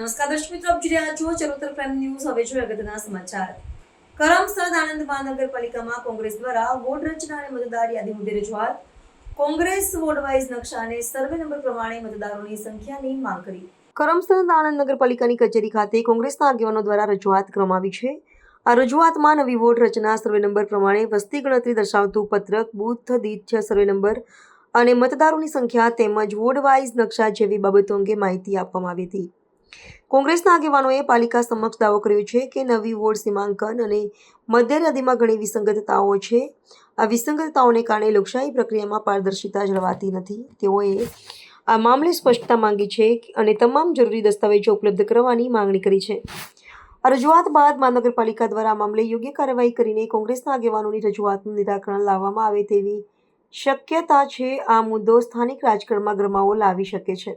નમસ્કાર દર્શક મિત્રો, આપ જોઈ રહ્યા છો ચરોતર પ્રાઇમ ન્યૂઝ. હવે જોઈએ અગત્યના સમાચાર. કરમસદ આણંદ મહાનગરપાલિકામાં કોંગ્રેસ દ્વારા વોર્ડ રચના અને મતદાર યાદી મુદ્દે રજૂઆત. કોંગ્રેસ વોર્ડ વાઇઝ નકશા અને સર્વે નંબર પ્રમાણે મતદારોની સંખ્યાની માંગ કરી. કરમસદ આણંદ નગરપાલિકાની કચેરી ખાતે કોંગ્રેસના આગેવાનો દ્વારા રજૂઆત કરવામાં છે. આ રજૂઆતમાં નવી વોર્ડ રચના, સર્વે નંબર પ્રમાણે વસ્તી ગણતરી દર્શાવતું પત્રક, બુથ, દીઠ સર્વે નંબર અને મતદારોની સંખ્યા તેમજ વોર્ડ વાઇઝ નકશા જેવી બાબતો અંગે માહિતી આપવામાં આવી હતી. કોંગ્રેસના આગેવાનોએ પાલિકા સમક્ષ દાવો કર્યો છે કે નવી વોર્ડ સીમાંકન અને મધ્યરાદીમાં ઘણી વિસંગતતાઓ છે. આ વિસંગતતાઓને કારણે લોકશાહી પ્રક્રિયામાં પારદર્શિતા જળવાતી નથી. તેઓએ આ મામલે સ્પષ્ટતા માંગી છે અને તમામ જરૂરી દસ્તાવેજો ઉપલબ્ધ કરવાની માંગણી કરી છે. આ રજૂઆત બાદ મહાનગરપાલિકા દ્વારા આ મામલે યોગ્ય કાર્યવાહી કરીને કોંગ્રેસના આગેવાનોની રજૂઆતનું નિરાકરણ લાવવામાં આવે તેવી શક્યતા છે. આ મુદ્દો સ્થાનિક રાજકારણમાં ગરમાવો લાવી શકે છે.